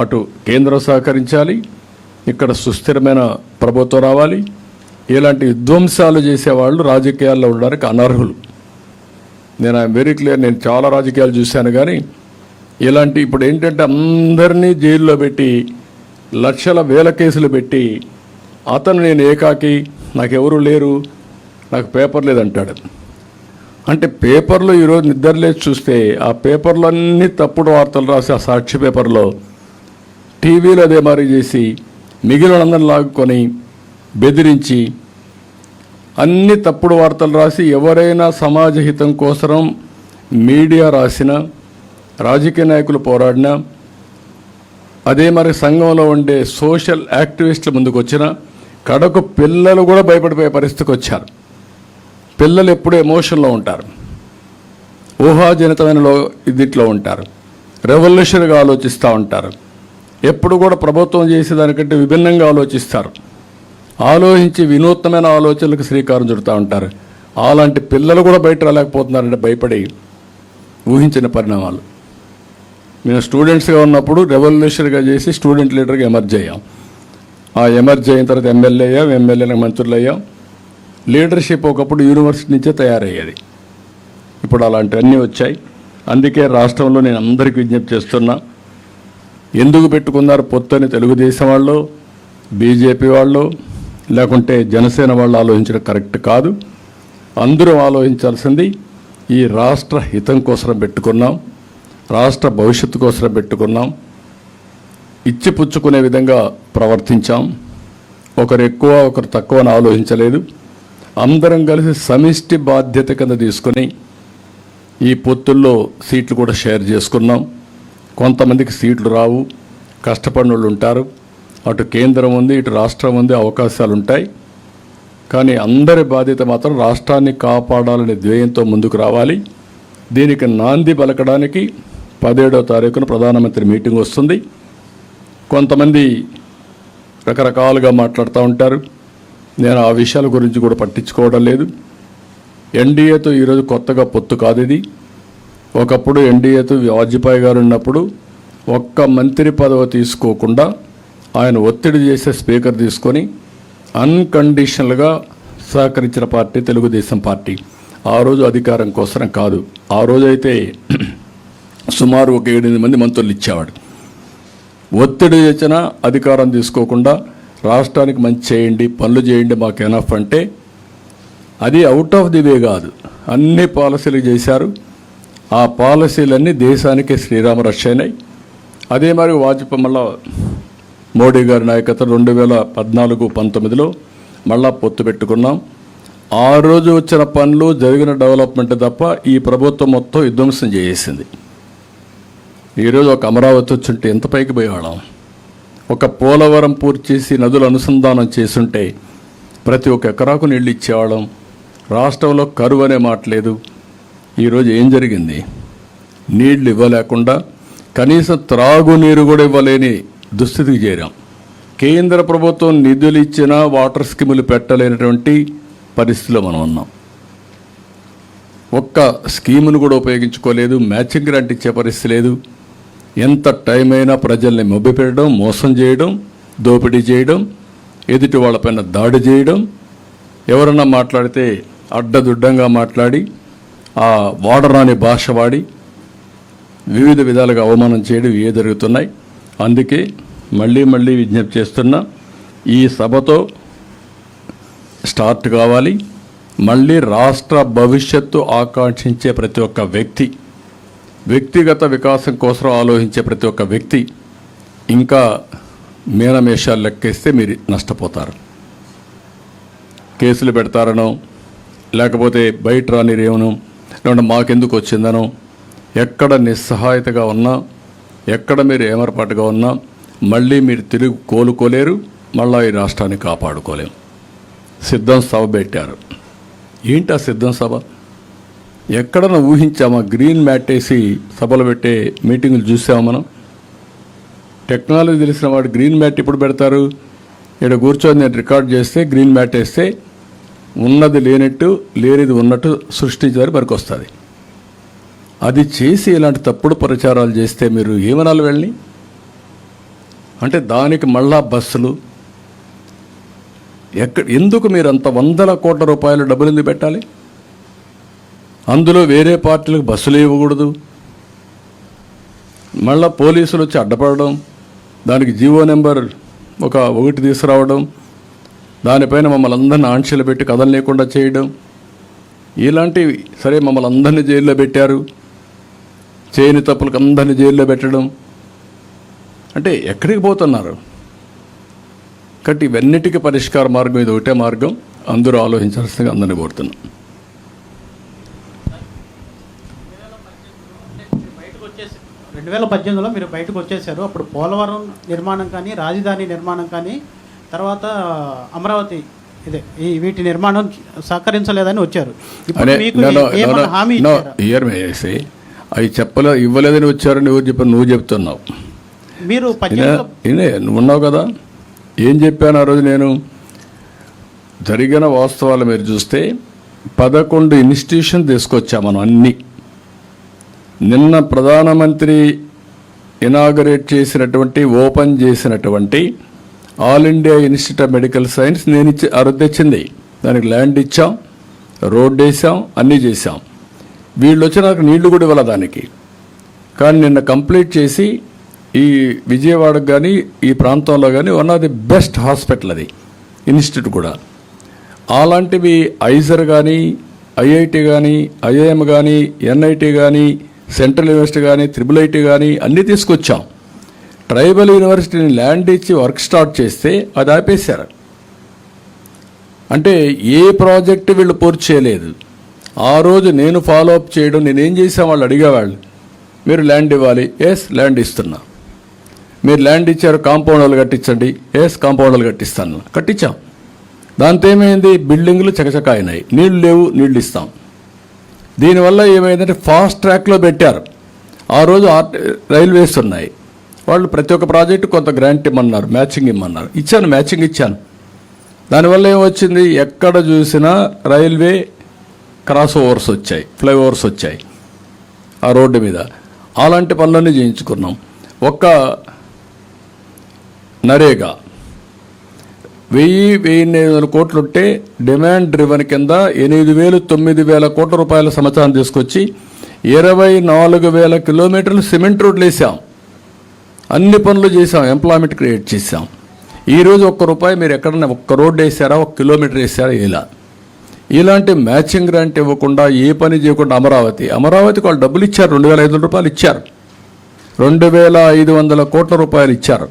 అటు కేంద్రం సహకరించాలి ఇక్కడ సుస్థిరమైన ప్రభుత్వం రావాలి. ఇలాంటి విధ్వంసాలు చేసేవాళ్ళు రాజకీయాల్లో ఉండడానికి అనర్హులు. నేను ఐఎమ్ వెరీ క్లియర్ నేను చాలా రాజకీయాలు చూశాను కానీ ఇలాంటి ఇప్పుడు ఏంటంటే అందరినీ జైల్లో పెట్టి లక్షల వేల కేసులు పెట్టి అతను నేను ఏకాకి నాకెవరు లేరు నాకు పేపర్ లేదంటాడు. అంటే పేపర్లో ఈరోజు నిద్రలేసి చూస్తే ఆ పేపర్లో అన్ని తప్పుడు వార్తలు రాసి ఆ సాక్షి పేపర్లో టీవీలో అదే చేసి మిగిలిన అందరిని లాగుకొని బెదిరించి అన్ని తప్పుడు వార్తలు రాసి ఎవరైనా సమాజ హితం కోసరం మీడియా రాసిన రాజకీయ నాయకులు పోరాడిన అదే మరి సంఘంలో ఉండే సోషల్ యాక్టివిస్టుల ముందుకు వచ్చిన కడకు పిల్లలు కూడా భయపడిపోయే పరిస్థితికి వచ్చారు. పిల్లలు ఎప్పుడు ఎమోషన్లో ఉంటారు. ఊహాజనితమైన లో దీంట్లో ఉంటారు. రెవల్యూషన్గా ఆలోచిస్తూ ఉంటారు. ఎప్పుడు కూడా ప్రభుత్వం చేసేదానికంటే విభిన్నంగా ఆలోచిస్తారు. ఆలోచించి వినూత్నమైన ఆలోచనలకు శ్రీకారం చుడుతూ ఉంటారు. అలాంటి పిల్లలు కూడా బయట రాలేకపోతున్నారంటే భయపడి ఊహించిన పరిణామాలు. మేము స్టూడెంట్స్గా ఉన్నప్పుడు రెవల్యూషన్గా చేసి స్టూడెంట్ లీడర్గా ఎమర్జ్ అయ్యాం. ఆ ఎమర్జ్ అయిన తర్వాత ఎమ్మెల్యే అయ్యాం ఎమ్మెల్యేలకు మంత్రులు అయ్యాం. లీడర్షిప్ ఒకప్పుడు యూనివర్సిటీ నుంచే తయారయ్యేది. ఇప్పుడు అలాంటివన్నీ వచ్చాయి. అందుకే రాష్ట్రంలో నేను అందరికీ విజ్ఞప్తి చేస్తున్నా ఎందుకు పెట్టుకున్నారు పొత్తు అని తెలుగుదేశం వాళ్ళు బీజేపీ వాళ్ళు లేకుంటే జనసేన వాళ్ళు ఆలోచించడం కరెక్ట్ కాదు. అందరూ ఆలోచించాల్సింది ఈ రాష్ట్ర హితం కోసం పెట్టుకున్నాం రాష్ట్ర భవిష్యత్తు కోసం పెట్టుకున్నాం ఇచ్చిపుచ్చుకునే విధంగా ప్రవర్తించాం. ఒకరు ఎక్కువ ఒకరు తక్కువ అని ఆలోచించలేదు. అందరం కలిసి సమిష్టి బాధ్యత కింద తీసుకొని ఈ పొత్తుల్లో సీట్లు కూడా షేర్ చేసుకున్నాం. కొంతమందికి సీట్లు రావు కష్టపడిన వాళ్ళు ఉంటారు. అటు కేంద్రం ఉంది ఇటు రాష్ట్రం ఉంది అవకాశాలు ఉంటాయి. కానీ అందరి బాధ్యత మాత్రం రాష్ట్రాన్ని కాపాడాలనే ధ్యేయంతో ముందుకు రావాలి. దీనికి నాంది పలకడానికి పదిహేడవ తారీఖున ప్రధానమంత్రి మీటింగ్ వస్తుంది. కొంతమంది రకరకాలుగా మాట్లాడుతూ ఉంటారు. నేను ఆ విషయాల గురించి కూడా పట్టించుకోవడం లేదు. ఎన్డీఏతో ఈరోజు కొత్తగా పొత్తు కాదు ఇది. ఒకప్పుడు ఎన్డీఏతో వాజ్పేయి గారు ఉన్నప్పుడు ఒక్క మంత్రి పదవి తీసుకోకుండా ఆయన ఒత్తిడి చేసే స్పీకర్ తీసుకొని అన్కండిషనల్గా సహకరించిన పార్టీ తెలుగుదేశం పార్టీ. ఆ రోజు అధికారం కోసం కాదు. ఆ రోజైతే సుమారు ఒక ఏడెనిమిది మంది మంత్రులు ఇచ్చేవాడు. ఒత్తిడి చేసిన అధికారం తీసుకోకుండా రాష్ట్రానికి మంచి చేయండి పనులు చేయండి మాకు ఎనఫ్ అంటే అది అవుట్ ఆఫ్ ది వే కాదు. అన్ని పాలసీలు చేశారు. ఆ పాలసీలన్నీ దేశానికి శ్రీరామ రక్ష అయినాయి. అదే మరి వాజ్పేయి మళ్ళా మోడీ గారి నాయకత్వం రెండు వేల పద్నాలుగు పంతొమ్మిదిలో మళ్ళా పొత్తు పెట్టుకున్నాం. ఆ రోజు వచ్చిన పనులు జరిగిన డెవలప్మెంట్ తప్ప ఈ ప్రభుత్వం మొత్తం విధ్వంసం చేసేసింది. ఈరోజు ఒక అమరావతి వచ్చుంటే ఎంత పైకి పోయేవాళ్ళం? ఒక పోలవరం పూర్తి చేసి నదులు అనుసంధానం చేసుంటే ప్రతి ఒక్క ఎకరాకు నీళ్ళు ఇచ్చేవాళ్ళం. రాష్ట్రంలో కరువు అనే మాట లేదు. ఈరోజు ఏం జరిగింది? నీళ్ళు ఇవ్వలేకుండా కనీసం త్రాగునీరు కూడా ఇవ్వలేని దుస్థితికి చేరాం. కేంద్ర ప్రభుత్వం నిధులు ఇచ్చిన వాటర్ స్కీములు పెట్టలేనటువంటి పరిస్థితిలో మనం ఉన్నాం. ఒక్క స్కీమును కూడా ఉపయోగించుకోలేదు మ్యాచింగ్ గ్రాంట్ ఇచ్చే పరిస్థితి లేదు. ఎంత టైం అయినా ప్రజల్ని మొబ్బిపెట్టడం మోసం చేయడం దోపిడీ చేయడం ఎదుటి వాళ్ళపైన దాడి చేయడం ఎవరన్నా మాట్లాడితే అడ్డదుడ్డంగా మాట్లాడి ఆ వాడరాని భాష వాడి వివిధ విధాలుగా అవమానం చేయడం ఏ జరుగుతున్నాయి? అందుకే మళ్ళీ మళ్ళీ విజ్ఞప్తి చేస్తున్నా ఈ సభతో స్టార్ట్ కావాలి. మళ్ళీ రాష్ట్ర భవిష్యత్తు ఆకాంక్షించే ప్రతి ఒక్క వ్యక్తి వ్యక్తిగత వికాసం కోసం ఆలోచించే ప్రతి ఒక్క వ్యక్తి ఇంకా మీనమేషాలు లెక్కేస్తే మీరు నష్టపోతారు. కేసులు పెడతారనో లేకపోతే బయట రానిరేమనో లేకుంటే మాకెందుకు వచ్చిందనో? ఎక్కడ నిస్సహాయతగా ఉన్నా ఎక్కడ మీరు ఏమరపాటుగా ఉన్నా మళ్ళీ మీరు తిరిగి కోలుకోలేరు మళ్ళీ ఈ రాష్ట్రాన్ని కాపాడుకోలేము సిద్ధం సభ పెట్టారు. ఏంటి ఆ సిద్ధం సభ? ఎక్కడన్నా ఊహించామా? గ్రీన్ మ్యాట్ వేసి సభలు పెట్టే మీటింగులు చూసామా మనం? టెక్నాలజీ తెలిసిన వాడు గ్రీన్ మ్యాట్ ఇప్పుడు పెడతారు? ఇక్కడ కూర్చొని నేను రికార్డ్ చేస్తే గ్రీన్ మ్యాట్ వేస్తే ఉన్నది లేనట్టు లేనిది ఉన్నట్టు సృష్టించారు మనకు వస్తుంది. అది చేసి ఇలాంటి తప్పుడు ప్రచారాలు చేస్తే మీరు ఏమనాలి వెళ్ళి అంటే దానికి మళ్ళా బస్సులు. ఎక్కడ ఎందుకు మీరు అంత వందల కోట్ల రూపాయలు డబ్బులు ఎందుకు పెట్టాలి? అందులో వేరే పార్టీలకు బస్సులు ఇవ్వకూడదు. మళ్ళా పోలీసులు వచ్చి అడ్డపడడం దానికి జీవో నెంబర్ ఒక ఒకటి తీసుకురావడం దానిపైన మమ్మల్ని అందరిని ఆంక్షలు పెట్టి కథలు లేకుండా చేయడం. ఇలాంటివి సరే మమ్మల్ని అందరినీ జైల్లో పెట్టారు. చేయని తప్పులకు అందరినీ జైల్లో పెట్టడం. అంటే ఎక్కడికి పోతున్నారు? కాబట్టి ఇవన్నిటికీ పరిష్కార మార్గం ఇది ఒకటే మార్గం. అందరూ ఆలోచించాల్సిందిగా అందరినీ కోరుతున్నాం. బయటకు రెండు వేల పద్దెనిమిదిలో మీరు బయటకు వచ్చేసారు అప్పుడు పోలవరం నిర్మాణం కానీ రాజధాని నిర్మాణం కానీ తర్వాత అమరావతి ఇదే ఈ వీటి నిర్మాణం సహకరించలేదని వచ్చారు. అవి చెప్పలే ఇవ్వలేదని వచ్చారని ఎవరు చెప్పారు? నువ్వు చెప్తున్నావు. మీరు నువ్వు ఉన్నావు కదా? ఏం చెప్పాను ఆ రోజు నేను? జరిగిన వాస్తవాలు మీరు చూస్తే పదకొండు ఇన్స్టిట్యూషన్ తీసుకొచ్చాం మనం అన్ని. నిన్న ప్రధానమంత్రి ఇనాగరేట్ చేసినటువంటి ఓపెన్ చేసినటువంటి all India institute of medical science నేను ఇచ్చి అరుద్ది ఇచ్చింది తెచ్చింది. దానికి ల్యాండ్ ఇచ్చాం రోడ్ వేసాం అన్నీ చేసాం వీళ్ళు వచ్చి నాకు నీళ్ళు కూడా ఇవ్వాలి దానికి. కానీ నిన్న కంప్లీట్ చేసి ఈ విజయవాడకు కానీ ఈ ప్రాంతంలో కానీ one of the best hospital అది ఇన్స్టిట్యూట్ కూడా. అలాంటివి ఐజర్ కానీ ఐఐటి కానీ ఐఐఎం కానీ ఎన్ఐటి కానీ సెంట్రల్ యూనివర్సిటీ కానీ త్రిబుల్ ఐటీ కానీ అన్నీ తీసుకొచ్చాం. ట్రైబల్ యూనివర్సిటీని ల్యాండ్ ఇచ్చి వర్క్ స్టార్ట్ చేస్తే అది ఆపేశారు. అంటే ఏ ప్రాజెక్టు వీళ్ళు పూర్తి చేయలేదు. ఆ రోజు నేను ఫాలో అప్ చేయడం నేనేం చేసాం వాళ్ళు అడిగేవాళ్ళు మీరు ల్యాండ్ ఇవ్వాలి ఎస్ ల్యాండ్ ఇస్తున్నా. మీరు ల్యాండ్ ఇచ్చారు కాంపౌండ్ వాళ్ళు కట్టించండి ఎస్ కాంపౌండ్ వాళ్ళు కట్టిస్తాను. కట్టించాం. దాంతో ఏమైంది? బిల్డింగ్లు చకచక అయినాయి నీళ్ళు లేవు నీళ్ళు ఇస్తాం. దీనివల్ల ఏమైందంటే ఫాస్ట్ ట్రాక్లో పెట్టారు. ఆ రోజు ఆర్ రైల్వేస్ ఉన్నాయి. వాళ్ళు ప్రతి ఒక్క ప్రాజెక్టు కొంత గ్రాంట్ ఇమ్మన్నారు మ్యాచింగ్ ఇమ్మన్నారు. ఇచ్చాను మ్యాచింగ్ ఇచ్చాను. దానివల్ల ఏమొచ్చింది? ఎక్కడ చూసినా రైల్వే క్రాస్ ఓవర్స్ వచ్చాయి ఫ్లైఓవర్స్ వచ్చాయి ఆ రోడ్డు మీద. అలాంటి పనులన్నీ చేయించుకున్నాం. ఒక్క నరేగా వెయ్యి వెయ్యి వందల కోట్లు ఉంటే డిమాండ్ డ్రివన్ కింద ఎనిమిది వేలు తొమ్మిది వేల కోట్ల రూపాయల సమాచారం తీసుకొచ్చి ఇరవై నాలుగు వేల కిలోమీటర్లు సిమెంట్ రోడ్లు వేసాం అన్ని పనులు చేసాం ఎంప్లాయ్మెంట్ క్రియేట్ చేసాం ఈరోజు ఒక్క రూపాయి మీరు ఎక్కడన్నా ఒక్క రోడ్డు వేసారా ఒక కిలోమీటర్ వేసారా ఇలా. ఇలాంటి మ్యాచింగ్ గ్రాంట్ ఇవ్వకుండా ఏ పని చేయకుండా అమరావతి. అమరావతికి వాళ్ళు డబ్బులు ఇచ్చారు రెండు వేల ఐదు వందల రూపాయలు ఇచ్చారు. రెండు వేల ఐదు వందల కోట్ల రూపాయలు ఇచ్చారు.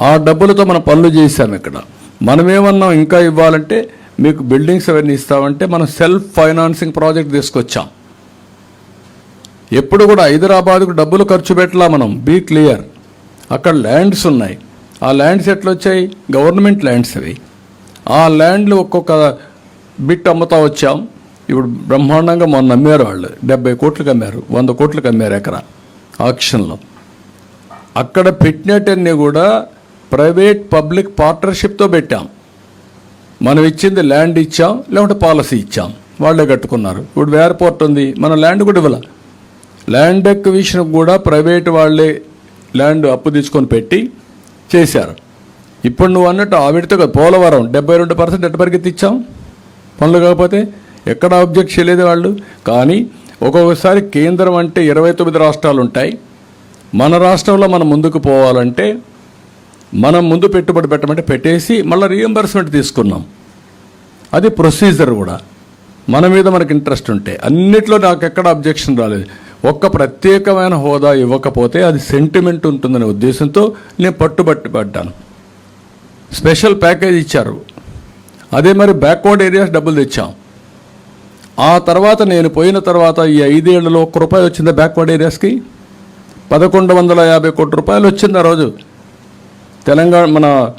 ఆ డబ్బులతో మనం పనులు చేశాం ఇక్కడ. మనం ఇంకా ఇవ్వాలంటే మీకు బిల్డింగ్స్ అవన్నీ ఇస్తామంటే మనం సెల్ఫ్ ఫైనాన్సింగ్ ప్రాజెక్ట్ తీసుకొచ్చాం. ఎప్పుడు కూడా హైదరాబాద్కు డబ్బులు ఖర్చు పెట్టలా మనం బీ క్లియర్ అక్కడ ల్యాండ్స్ ఉన్నాయి. ఆ ల్యాండ్స్ ఎట్లా వచ్చాయి గవర్నమెంట్ ల్యాండ్స్ అవి. ఆ ల్యాండ్లు ఒక్కొక్క బిట్ అమ్ముతా వచ్చాం. ఇప్పుడు బ్రహ్మాండంగా మొన్న అమ్మారు వాళ్ళు. డెబ్బై కోట్లకు అమ్మారు వంద కోట్లకు అమ్మారు ఎకరా ఆక్షన్లో. అక్కడ పెట్టినట్టన్నీ కూడా ప్రైవేట్ పబ్లిక్ పార్ట్నర్షిప్తో పెట్టాం. మనం ఇచ్చింది ల్యాండ్ ఇచ్చాం లేకుంటే పాలసీ ఇచ్చాం. వాళ్ళే కట్టుకున్నారు. ఇప్పుడు ఎయిర్పోర్ట్ ఉంది. మన ల్యాండ్ కూడా ఇవ్వాల. ల్యాండ్ ఎక్విషన్ కూడా ప్రైవేట్ వాళ్ళే ల్యాండ్ అప్పు తీసుకొని పెట్టి చేశారు. ఇప్పుడు నువ్వు అన్నట్టు ఆవిడతో పోలవరం డెబ్బై రెండు పర్సెంట్ ఎట్ట ఇచ్చాం? పనులు కాకపోతే ఎక్కడ ఆబ్జెక్ట్ చేయలేదు వాళ్ళు. కానీ ఒక్కొక్కసారి కేంద్రం అంటే ఇరవై తొమ్మిది రాష్ట్రాలు ఉంటాయి. మన రాష్ట్రంలో మనం ముందుకు పోవాలంటే మనం ముందు పెట్టుబడి పెట్టమంటే పెట్టేసి మళ్ళీ రీఎంబర్స్మెంట్ తీసుకున్నాం. అది ప్రొసీజర్ కూడా. మన మీద మనకి ఇంట్రెస్ట్ ఉంటే. అన్నిట్లో నాకు ఎక్కడ అబ్జెక్షన్ రాలేదు. ఒక్క ప్రత్యేకమైన హోదా ఇవ్వకపోతే అది సెంటిమెంట్ ఉంటుందనే ఉద్దేశంతో నేను పట్టుబట్టి పడ్డాను స్పెషల్ ప్యాకేజ్ ఇచ్చారు. అదే మరి బ్యాక్వర్డ్ ఏరియాస్ డబ్బులు తెచ్చాం. ఆ తర్వాత నేను పోయిన తర్వాత ఈ ఐదేళ్ళలో ఒక్క రూపాయి వచ్చిందా బ్యాక్వర్డ్ ఏరియాస్కి పదకొండు వందల యాభై కోట్ల రూపాయలు వచ్చింది ఆ రోజు? తెలంగాణ మన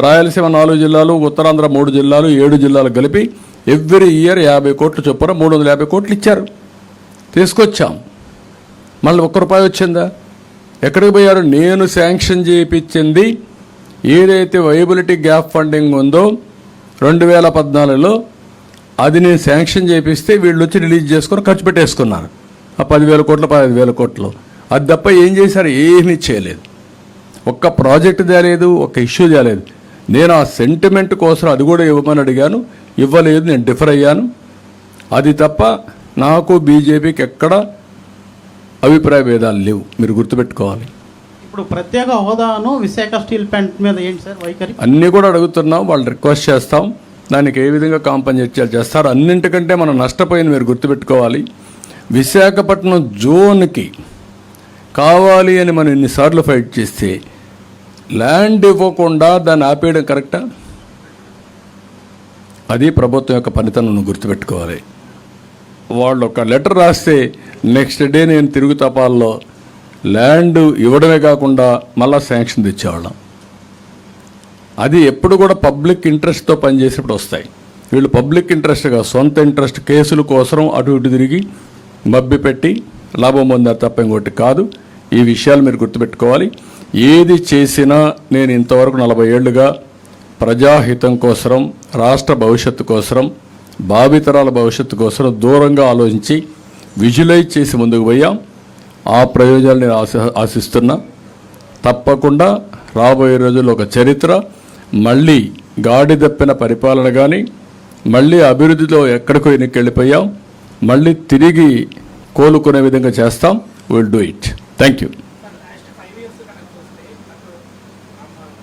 రాయలసీమ నాలుగు జిల్లాలు ఉత్తరాంధ్ర మూడు జిల్లాలు ఏడు జిల్లాలు కలిపి ఎవ్రీ ఇయర్ యాభై కోట్లు చొప్పున మూడు వందల యాభై కోట్లు ఇచ్చారు. తీసుకొచ్చాం. మళ్ళీ ఒక్క రూపాయి వచ్చిందా? ఎక్కడికి పోయారు? నేను శాంక్షన్ చేయించింది ఏదైతే వైబిలిటీ గ్యాప్ ఫండింగ్ ఉందో రెండు వేల పద్నాలుగులో అది నేను శాంక్షన్ చేపిస్తే వీళ్ళు వచ్చి రిలీజ్ చేసుకొని ఖర్చు పెట్టేసుకున్నారు. ఆ పదివేల కోట్లు పదహైదు వేల కోట్లు. అది తప్ప ఏం చేశారు? ఏమీ చేయలేదు. ఒక్క ప్రాజెక్ట్ తేలేదు ఒక్క ఇష్యూ తేలేదు. నేను ఆ సెంటిమెంట్ కోసం అది కూడా ఇవ్వమని అడిగాను. ఇవ్వలేదు నేను డిఫర్ అయ్యాను. అది తప్ప నాకు బీజేపీకి ఎక్కడ అభిప్రాయ భేదాలు లేవు. మీరు గుర్తుపెట్టుకోవాలి. ఇప్పుడు ప్రత్యేక హోదాను విశాఖ స్టీల్ ప్లాంట్ మీద ఏంటి సార్ వైఖరి? అన్నీ కూడా అడుగుతున్నాం వాళ్ళు రిక్వెస్ట్ చేస్తాం. దానికి ఏ విధంగా కాంపన్సేట్ చేస్తారు. అన్నింటికంటే మనం నష్టపోయింది మీరు గుర్తుపెట్టుకోవాలి. విశాఖపట్నం జోన్కి కావాలి అని మనం ఇన్నిసార్లు ఫైట్ చేస్తే ల్యాండ్ ఇవ్వకుండా దాన్ని ఆపేయడం కరెక్టా అది ప్రభుత్వం యొక్క పనితనం గుర్తుపెట్టుకోవాలి. వాళ్ళు ఒక లెటర్ రాస్తే నెక్స్ట్ డే నేను తిరుగు తపాల్లో ల్యాండ్ ఇవ్వడమే కాకుండా మళ్ళీ శాంక్షన్ తెచ్చేవాళ్ళం. అది ఎప్పుడు కూడా పబ్లిక్ ఇంట్రెస్ట్తో పనిచేసేప్పుడు వస్తాయి. వీళ్ళు పబ్లిక్ ఇంట్రెస్ట్గా సొంత ఇంట్రెస్ట్ కేసుల కోసం అటు ఇటు తిరిగి మబ్బి పెట్టి లాభం పొందారు తప్ప ఇంకోటి కాదు. ఈ విషయాలు మీరు గుర్తుపెట్టుకోవాలి. ఏది చేసినా నేను ఇంతవరకు నలభై ఏళ్ళుగా ప్రజాహితం కోసం రాష్ట్ర భవిష్యత్తు కోసం భావితరాల భవిష్యత్తు కోసం దూరంగా ఆలోచించి విజువలైజ్ చేసి ముందుకు పోయాం. ఆ ప్రయోజనాలు నేను ఆశ ఆశిస్తున్నా. తప్పకుండా రాబోయే రోజుల్లో ఒక చరిత్ర మళ్ళీ గాడి తప్పిన పరిపాలన కానీ మళ్ళీ అభివృద్ధిలో ఎక్కడికో వెనక్కి వెళ్ళిపోయాం మళ్ళీ తిరిగి కోలుకునే విధంగా చేస్తాం. Will do it thank you last five years కనుక చూస్తే అటు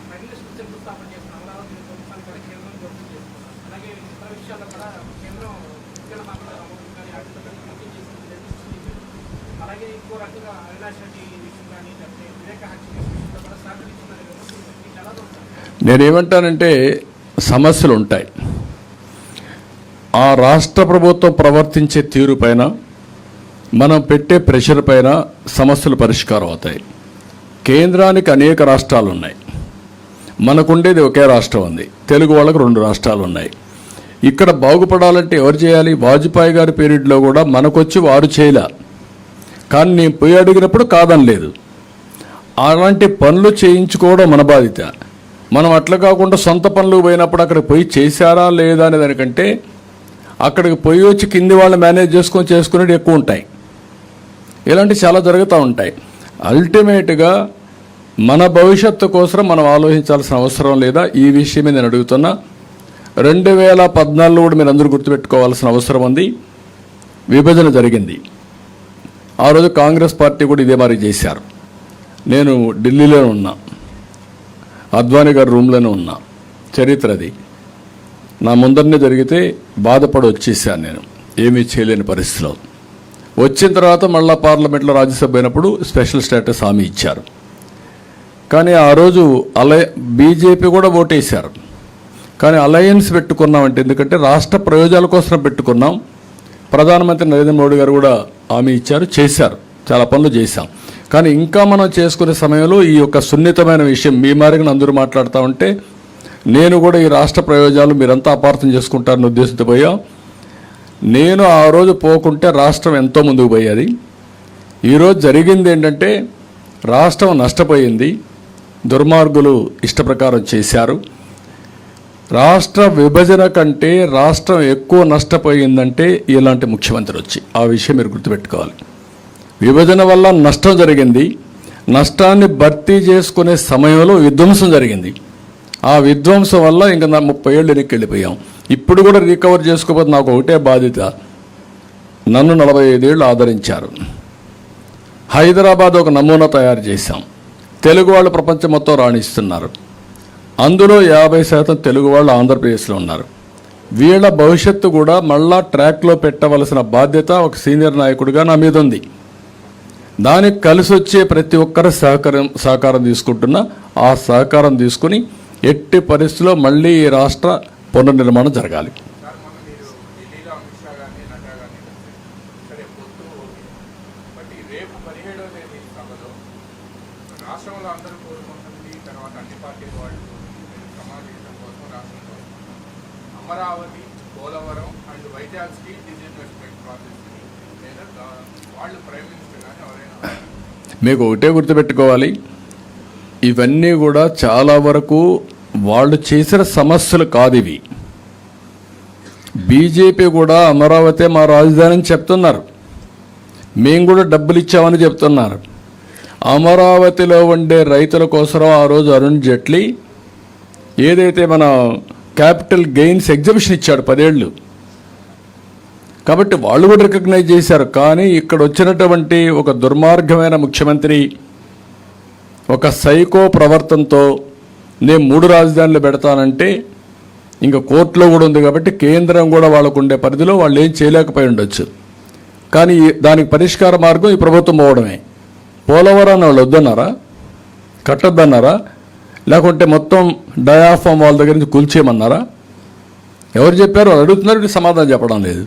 ఫైనలిస్ట్ శంకుస్థాపన చేసిన అమరావతి ప్రభుత్వాన్ని కూడా కేంద్రం గుర్తు చేస్తున్నారు అలాగే ఇతర విషయాల్లో కూడా కేంద్రం ముఖ్యంగా మాత్రం అమౌంట్ కానీ వాటితో కానీ కమిటీ చేసింది నిర్ణయించింది. అలాగే ఇంకో రకంగా అవినాష్ రెడ్డి విషయం కానీ లేకపోతే వివేక హత్య విషయంలో కూడా సహకరిస్తున్నారు విమర్శలు మీకు ఎలా చూస్తారు నేనేమంటానంటే సమస్యలు ఉంటాయి ఆ రాష్ట్ర ప్రభుత్వం ప్రవర్తించే తీరు పైన మనం పెట్టే ప్రెషర్ పైన సమస్యలు పరిష్కారం అవుతాయి. కేంద్రానికి అనేక రాష్ట్రాలు ఉన్నాయి మనకుండేది ఒకే రాష్ట్రం ఉంది. తెలుగు వాళ్ళకు రెండు రాష్ట్రాలు ఉన్నాయి ఇక్కడ బాగుపడాలంటే ఎవరు చేయాలి? వాజ్పేయి గారి పీరియడ్లో కూడా మనకొచ్చి వారు చేయలే. కానీ నేను పోయి అడిగినప్పుడు కాదనలేదు అలాంటి పనులు చేయించుకోవడం మన బాధ్యత. మనం అట్లా కాకుండా సొంత పనులు పోయినప్పుడు అక్కడికి పోయి చేశారా లేదా అనే దానికంటే అక్కడికి పోయి వచ్చి కింది వాళ్ళు మేనేజ్ చేసుకొని చేసుకునేవి ఎక్కువ ఉంటాయి. ఇలాంటివి చాలా జరుగుతూ ఉంటాయి. అల్టిమేట్గా మన భవిష్యత్తు కోసం మనం ఆలోచించాల్సిన అవసరం లేదా ఈ విషయమే నేను అడుగుతున్నా. రెండు వేల పద్నాలుగులో కూడా మీరు అందరూ గుర్తుపెట్టుకోవాల్సిన అవసరం ఉంది. విభజన జరిగింది. ఆ రోజు కాంగ్రెస్ పార్టీ కూడా ఇదే మరి చేశారు. నేను ఢిల్లీలో ఉన్నా. అద్వానీ గారి రూమ్లోనే ఉన్నా. చరిత్ర అది. నా ముందరనే జరిగితే బాధపడి వచ్చేసాను నేను. ఏమీ చేయలేని పరిస్థితిలో. వచ్చిన తర్వాత మళ్ళా పార్లమెంట్లో రాజ్యసభ అయినప్పుడు స్పెషల్ స్టేటస్ హామీ ఇచ్చారు. కానీ ఆ రోజు అలయ బీజేపీ కూడా ఓటేశారు. కానీ అలయన్స్ పెట్టుకున్నామంటే ఎందుకంటే రాష్ట్ర ప్రయోజనాల కోసం పెట్టుకున్నాం. ప్రధానమంత్రి నరేంద్ర మోడీ గారు కూడా హామీ ఇచ్చారు చేశారు. చాలా పనులు చేశాం. కానీ ఇంకా మనం చేసుకునే సమయంలో ఈ యొక్క సున్నితమైన విషయం మీ మారిగా అందరూ మాట్లాడుతూ ఉంటే నేను కూడా ఈ రాష్ట్ర ప్రయోజనాలు మీరంతా అపార్థం చేసుకుంటారని ఉద్దేశంతో పోయాం. నేను ఆ రోజు పోకుంటే రాష్ట్రం ఎంతో ముందుకు పోయేది. ఈరోజు జరిగింది ఏంటంటే రాష్ట్రం నష్టపోయింది. దుర్మార్గులు ఇష్టప్రకారం చేశారు. రాష్ట్ర విభజన కంటే రాష్ట్రం ఎక్కువ నష్టపోయిందంటే ఇలాంటి ముఖ్యమంత్రి వచ్చి ఆ విషయం మీరు గుర్తుపెట్టుకోవాలి. విభజన వల్ల నష్టం జరిగింది. నష్టాన్ని భర్తీ చేసుకునే సమయంలో విధ్వంసం జరిగింది. ఆ విధ్వంసం వల్ల ఇంకా నా ముప్పై ఏళ్ళు వెనక్కి వెళ్ళిపోయాం ఇప్పుడు కూడా రికవర్ చేసుకోకపోతే నాకు ఒకటే బాధ్యత. నన్ను నలభై ఐదేళ్ళు ఆదరించారు. హైదరాబాద్ ఒక నమూనా తయారు చేశాం. తెలుగు వాళ్ళు ప్రపంచం మొత్తం రాణిస్తున్నారు. అందులో యాభై శాతం తెలుగు వాళ్ళు ఆంధ్రప్రదేశ్లో ఉన్నారు. వీళ్ళ భవిష్యత్తు కూడా మళ్ళా ట్రాక్లో పెట్టవలసిన బాధ్యత ఒక సీనియర్ నాయకుడిగా నా మీద ఉంది దానికి కలిసి వచ్చే ప్రతి ఒక్కరు సహకారం సహకారం తీసుకుంటున్నా ఆ సహకారం తీసుకుని ఎట్టి పరిస్థితిలో మళ్ళీ ఈ రాష్ట్ర పునర్నిర్మాణం జరగాలి సార్ మొన్న మీరు ఢిల్లీలో అమిత్ షా గారిని నడ్డా గారిని కలిశారు. సరే పొత్తు ఓకే బట్ ఈ రేపు పదిహేడవ తేదీ సభలో రాష్ట్రంలో అందరూ కోరుకుంటుంది తర్వాత అన్ని పార్టీల వాళ్ళు మీరు సమావేశం కోసం రాష్ట్రం కోసం Amaravati Polavaram and Vizag steel disinvestment ప్రాజెక్ట్ని లేదా గా- వాళ్ళు ప్రైమ్ మినిస్టర్ కానీ ఎవరైనా మీకు ఒకటే గుర్తుపెట్టుకోవాలి. ఇవన్నీ కూడా చాలా వరకు వాళ్ళు చేసిన సమస్యలు కాదు ఇవి. బీజేపీ కూడా అమరావతి మా రాజధాని అని చెప్తున్నారు. మేము కూడా డబ్బులు ఇచ్చామని చెప్తున్నారు. అమరావతిలో ఉండే రైతుల కోసం ఆ రోజు అరుణ్ జైట్లీ ఏదైతే మన క్యాపిటల్ గెయిన్స్ ఎగ్జిబిషన్ ఇచ్చాడు పదేళ్ళు కాబట్టి వాళ్ళు కూడా రికగ్నైజ్ చేశారు. కానీ ఇక్కడ వచ్చినటువంటి ఒక దుర్మార్గమైన ముఖ్యమంత్రి ఒక సైకో ప్రవర్తనతో నేను మూడు రాజధానులు పెడతానంటే ఇంకా కోర్టులో కూడా ఉంది కాబట్టి కేంద్రం కూడా వాళ్ళకు ఉండే పరిధిలో వాళ్ళు ఏం చేయలేకపోయి ఉండొచ్చు. కానీ దానికి పరిష్కార మార్గం ఈ ప్రభుత్వం పోవడమే. పోలవరాన్ని వాళ్ళు వద్దన్నారా? కట్టద్దన్నారా? లేకుంటే మొత్తం డయాఫామ్ వాళ్ళ దగ్గర నుంచి కూల్చేయమన్నారా? ఎవరు చెప్పారు? వాళ్ళు అడుగుతున్నారు సమాధానం చెప్పడం లేదు.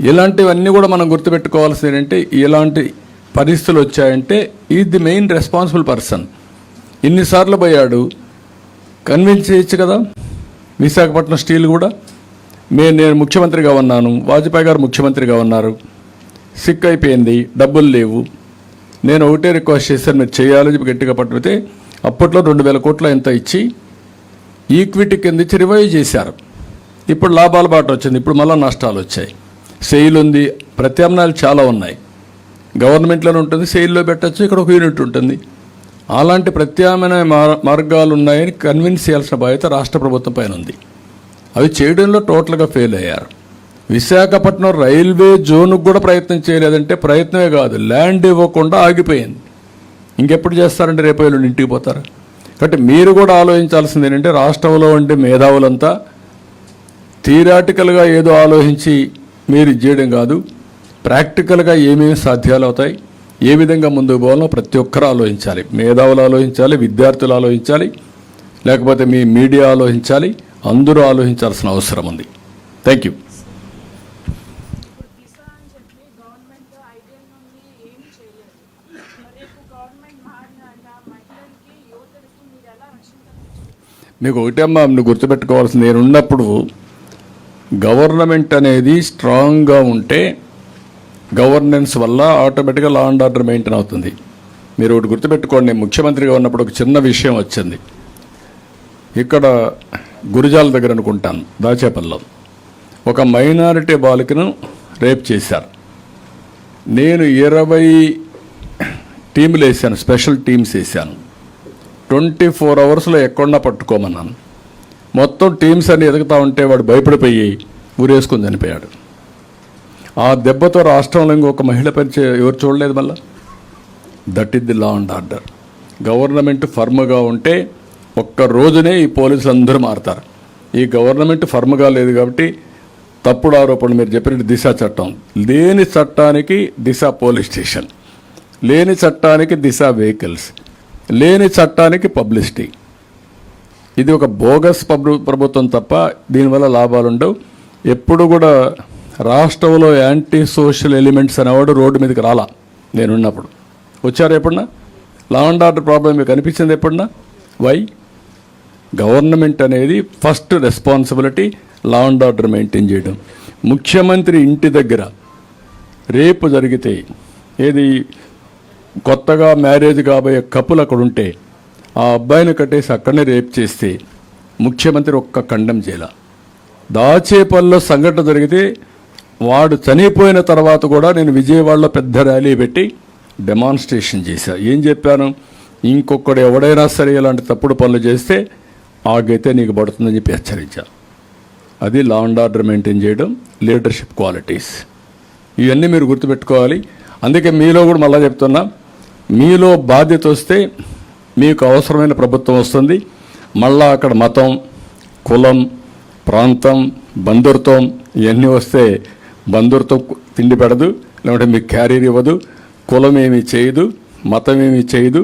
ఇలాంటివన్నీ కూడా మనం గుర్తుపెట్టుకోవాల్సింది ఏంటంటే ఇలాంటి పరిస్థితులు వచ్చాయంటే ఈ ది మెయిన్ రెస్పాన్సిబుల్ పర్సన్. ఇన్నిసార్లు పోయాడు కన్విన్స్ చేయొచ్చు కదా? విశాఖపట్నం స్టీల్ కూడా. నేను నేను ముఖ్యమంత్రిగా ఉన్నాను వాజ్పేయి గారు ముఖ్యమంత్రిగా ఉన్నారు. సిక్ అయిపోయింది డబ్బులు లేవు. నేను ఒకటే రిక్వెస్ట్ చేశాను మీరు చేయాలని చెప్పి గట్టిగా పట్టుకుతే అప్పట్లో రెండు వేల కోట్ల ఎంత ఇచ్చి ఈక్విటీ కింద ఇచ్చి రివైవ్ చేశారు. ఇప్పుడు లాభాల బాట వచ్చింది ఇప్పుడు మళ్ళీ నష్టాలు వచ్చాయి. సెయిల్ ఉంది ప్రత్యామ్నాయాలు చాలా ఉన్నాయి. గవర్నమెంట్లోనే ఉంటుంది సెయిల్లో పెట్టచ్చు ఇక్కడ ఒక యూనిట్ ఉంటుంది. అలాంటి ప్రత్యామ్నాయ మార్- మార్గాలు ఉన్నాయని కన్విన్స్ చేయాల్సిన బాధ్యత రాష్ట్ర ప్రభుత్వం పైన ఉంది. అవి చేయడంలో టోటల్గా ఫెయిల్ అయ్యారు. విశాఖపట్నం రైల్వే జోన్కు కూడా ప్రయత్నం చేయలేదంటే ప్రయత్నమే కాదు ల్యాండ్ ఇవ్వకుండా ఆగిపోయింది. ఇంకెప్పుడు చేస్తారంటే రేపు ఎల్లుండి ఇంటికి పోతారు? కాబట్టి మీరు కూడా ఆలోచించాల్సింది ఏంటంటే రాష్ట్రంలో ఉండే మేధావులంతా థియరాటికల్గా ఏదో ఆలోచించి మీరు చేయడం కాదు. ప్రాక్టికల్గా ఏమేమి సాధ్యాలు అవుతాయి ఏ విధంగా ముందుకు పోవాలో ప్రతి ఒక్కరు ఆలోచించాలి. మేధావులు ఆలోచించాలి విద్యార్థులు ఆలోచించాలి లేకపోతే మీ మీడియా ఆలోచించాలి అందరూ ఆలోచించాల్సిన అవసరం ఉంది. థ్యాంక్ యూ మీకు ఒకటే అమ్మా నువ్వు గుర్తుపెట్టుకోవాల్సింది నేను ఉన్నప్పుడు గవర్నమెంట్ అనేది స్ట్రాంగ్గా ఉంటే గవర్నెన్స్ వల్ల ఆటోమేటిక్గా లా అండ్ ఆర్డర్ మెయింటైన్ అవుతుంది. మీరు ఒకటి గుర్తుపెట్టుకోండి ముఖ్యమంత్రిగా ఉన్నప్పుడు ఒక చిన్న విషయం వచ్చింది. ఇక్కడ గురిజాల దగ్గర అనుకుంటాను దాచేపల్లిలో. ఒక మైనారిటీ బాలికను రేప్ చేశారు. నేను ఇరవై టీములు వేసాను స్పెషల్ టీమ్స్ వేసాను. ట్వంటీ ఫోర్ అవర్స్లో ఎక్కడున్నా పట్టుకోమన్నాను. మొత్తం టీమ్స్ అన్ని ఎదుగుతా ఉంటే వాడు భయపడిపోయి ఊరేసుకొని చనిపోయాడు. ఆ దెబ్బతో రాష్ట్రంలో ఇంకొక మహిళ పరిచే ఎవరు చూడలేదు మళ్ళా? That is the law and order government ఫర్మ్గా ఉంటే ఒక్క రోజునే ఈ పోలీసులు అందరూ మారుతారు. ఈ గవర్నమెంట్ ఫర్మ్గా లేదు కాబట్టి తప్పుడు ఆరోపణలు మీరు చెప్పినట్టు దిశ చట్టం. లేని చట్టానికి దిశ పోలీస్ స్టేషన్. లేని చట్టానికి దిశ వెహికల్స్. లేని చట్టానికి పబ్లిసిటీ. ఇది ఒక బోగస్ ప్రభు ప్రభుత్వం తప్ప దీనివల్ల లాభాలు ఉండవు ఎప్పుడు కూడా రాష్ట్రంలో యాంటీ సోషల్ ఎలిమెంట్స్ అనేవాడు రోడ్డు మీదకి రాలా. నేనున్నప్పుడు వచ్చారు ఎప్పుడన్నా? లా అండ్ ఆర్డర్ ప్రాబ్లం మీకు అనిపించింది ఎప్పుడన్నా? వై? గవర్నమెంట్ అనేది first responsibility law and order maintain చేయడం. ముఖ్యమంత్రి ఇంటి దగ్గర రేపు జరిగితే ఏది కొత్తగా మ్యారేజ్ కాబోయే కపులు అక్కడ ఉంటే ఆ అబ్బాయిని కట్టేసి అక్కడనే రేప్ చేస్తే ముఖ్యమంత్రి ఒక్క ఖండం చేయాల. దాచేపల్లిలో సంఘటన జరిగితే వాడు చనిపోయిన తర్వాత కూడా నేను విజయవాడలో పెద్ద ర్యాలీ పెట్టి డెమాన్స్ట్రేషన్ చేశా. ఏం చెప్పాను? ఇంకొకడు ఎవడైనా సరే ఇలాంటి తప్పుడు పనులు చేస్తే ఆగైతే నీకు పడుతుందని చెప్పి హెచ్చరించా. అది లా అండ్ ఆర్డర్ మెయింటైన్ చేయడం లీడర్షిప్ క్వాలిటీస్ ఇవన్నీ మీరు గుర్తుపెట్టుకోవాలి. అందుకే మీలో కూడా మళ్ళీ చెప్తున్నా. మీలో బాధ్యత వస్తే మీకు అవసరమైన ప్రభుత్వం వస్తుంది. మళ్ళా అక్కడ మతం కులం ప్రాంతం బంధుత్వం ఇవన్నీ వస్తే బంధుత్వం తిండి పెడదు లేకుంటే మీకు క్యారీర్ ఇవ్వదు కులం ఏమీ చేయదు మతం ఏమీ చేయదు.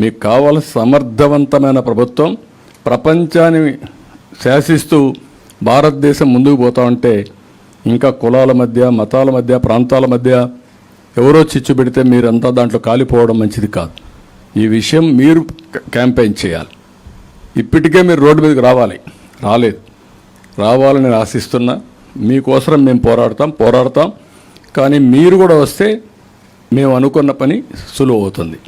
మీకు కావాల్సిన సమర్థవంతమైన ప్రభుత్వం ప్రపంచాన్ని శాసిస్తూ భారతదేశం ముందుకు పోతా ఉంటే ఇంకా కులాల మధ్య మతాల మధ్య ప్రాంతాల మధ్య ఎవరో చిచ్చు పెడితే మీరంతా దాంట్లో కాలిపోవడం మంచిది కాదు. ఈ విషయం మీరు క్యాంపెయిన్ చేయాలి. ఇప్పటికే మీరు రోడ్డు మీదకి రావాలి. రాలేదు. రావాలని నేను ఆశిస్తున్నా. మీకోసం మేము పోరాడతాం పోరాడతాం. కానీ మీరు కూడా వస్తే మేము అనుకున్న పని సులువు అవుతుంది.